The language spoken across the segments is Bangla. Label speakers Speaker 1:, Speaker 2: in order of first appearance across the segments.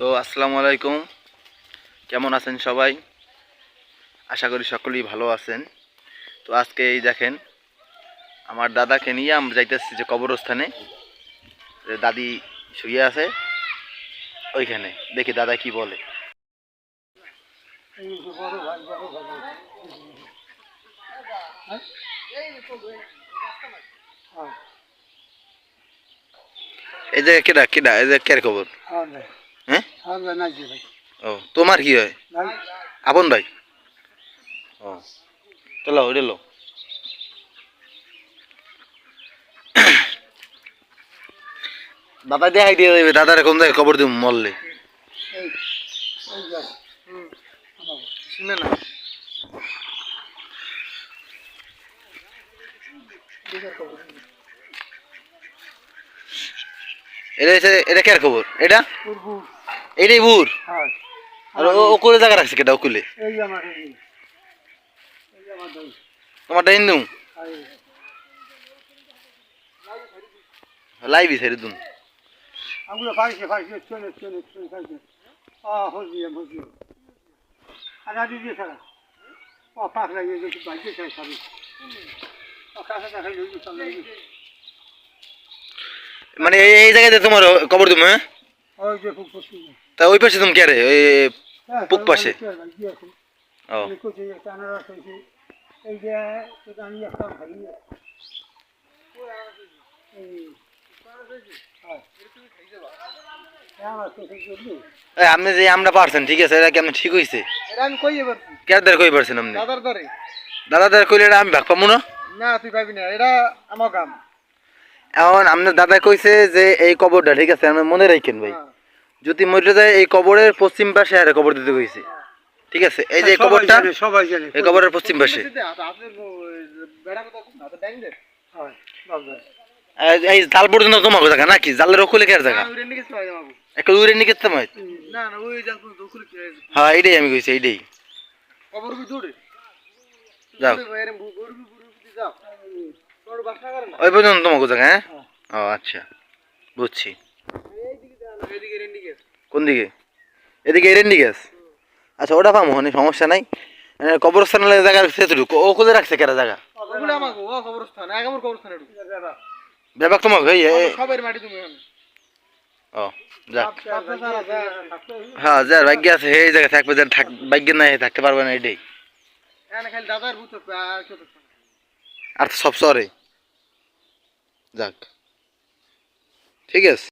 Speaker 1: তো আসসালামু আলাইকুম। কেমন আছেন সবাই? আশা করি সকলেই ভালো আছেন। তো আজকে এই দেখেন, আমার দাদাকে নিয়ে আমরা যাইতেছি যে কবরস্থানে। দাদি শুয়ে আছে, ওইখানে। দেখি দাদা কি বলে। এই যে কেডা কেডা, এই যে কের খবর? হ্যাঁ ও তোমার কি হয়? আপন ভাই? ও চলো ওইটা লো। দাদা দেখাই দিয়ে দেবে দাদার কোন জায়গায় খবর দিব মরলে। শুনে না। এটা এটা কের খবর? এটা? এটাই বুর আর ও ওকুলে জায়গা রাখছে কেটা ওকুলে? তোমারটা হিন্দু লাইবি ছেড়ে দুন
Speaker 2: আমগুলো ফাইছে ফাইছে চলে চলে চলে ফাইছে আ হজি হজি আনা দিদি সারা ও পাক লাগে যে বাইকে চাই সারি ও কাছে কাছে লই চলে
Speaker 1: মানে এই জায়গাতে তোমার কবর তুমি হ্যাঁ?
Speaker 2: ওই যে খুব
Speaker 1: তা ওই পাশে তুমি কে রে ওই পুক পাশে? ও।
Speaker 2: আমি
Speaker 1: আপনি যে আমরা পারছেন ঠিক আছে এটা কি আপনি ঠিক
Speaker 2: এটা আমি কই
Speaker 1: পারছেন আপনি? দাদা কইলে এটা আমি ভাগ পাবো না?
Speaker 2: না তুই পাবি না এটা আমার কাম
Speaker 1: এখন আপনার দাদা কইছে যে এই কবরটা ঠিক আছে আপনি মনে রাখেন ভাই।
Speaker 2: হ্যাঁ।
Speaker 1: যদি মরে যায় এই কবরের পশ্চিম পাশে আর কবর দিতে হয়েছে ঠিক আছে? এই যে এই কবরটা
Speaker 2: সবাই জানে।
Speaker 1: এই কবরের পশ্চিম পাশে।
Speaker 2: বেড়া কথা খুব না তো ব্যাংক দে হয়। বাবা
Speaker 1: এই- জাল পর্যন্ত তোমাকে জায়গা নাকি? জালের ওকুলে কে জায়গা?
Speaker 2: হয়
Speaker 1: একটা দূরে নিয়ে গেতে
Speaker 2: না না ওই জাল
Speaker 1: হ্যাঁ এইটাই আমি কইছি এইটাই।
Speaker 2: কবর বি দৌড়ে
Speaker 1: যাও। ওই পর্যন্ত তোমাকে জায়গা হ্যাঁ। ও আচ্ছা। বুঝছি। কোন দিকে? এদিকে এরেন্ডি গ্যাস। আচ্ছা ওটা পাবো মানে সমস্যা নাই। এ, কবরস্থানের জায়গা এতটুকু ও কোথায় রাখছে কেরা জায়গা?
Speaker 2: কবরস্থান কবরস্থান
Speaker 1: ব্যাপার তোমাকে ও যাক
Speaker 2: সারা
Speaker 1: হ্যাঁ যার ভাগ্য আছে এই জায়গায় থাকবে যার থাক ভাগ্য নাই থাকতে পারবে না এটাই।
Speaker 2: আর
Speaker 1: সব শহরে যাক। ঠিক আছে।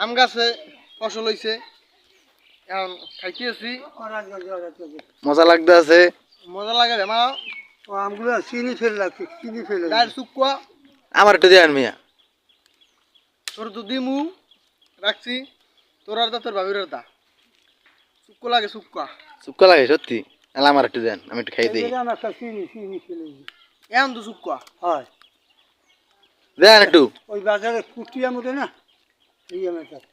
Speaker 2: আম গাছে ফসল হইছে। এখন খাইতে আছি
Speaker 1: মজা লাগতে আছে?
Speaker 2: মজা লাগে রে মা। আমগুলো চিনি ফেলে লাগছে চিনি ফেলে ডাল শুকুয়া
Speaker 1: আমার একটু দেন মিয়া।
Speaker 2: তোর তো দিমু রাখছি। তোর আর দা তোর ভাবির আর দা। শুক্কো লাগে শুক্কা
Speaker 1: চুপকা লাগে সত্যি। তাহলে আমার একটু দেন আমি একটু খাই দিই।
Speaker 2: এখন তো শুক্কা হয়।
Speaker 1: দেন একটু।
Speaker 2: ওই বাজারে কুটিয়ার মধ্যে না এই আমার কাছে